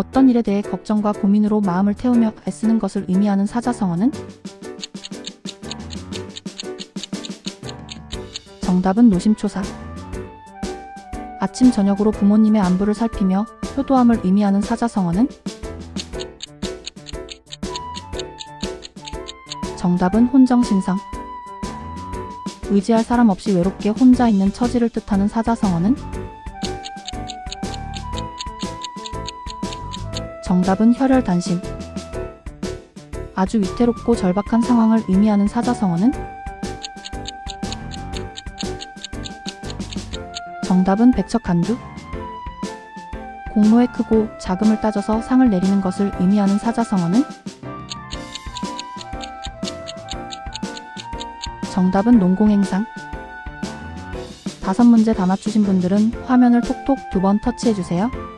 어떤 일에 대해 걱정과 고민으로 마음을 태우며 애쓰는 것을 의미하는 사자성어는 정답은 노심초사. 아침 저녁으로 부모님의 안부를 살피며 효도함을 의미하는 사자성어는 정답은 혼정신성. 의지할 사람 없이 외롭게 혼자 있는 처지를 뜻하는 사자성어는 정답은 혈혈 단신. 아주 위태롭고 절박한 상황을 의미하는 사자성어는 정답은 백척간두. 공로에 크고 자금을 따져서 상을 내리는 것을 의미하는 사자성어는 정답은 농공행상. 다섯 문제 다 맞추신 분들은 화면을 톡톡 두 번 터치해주세요.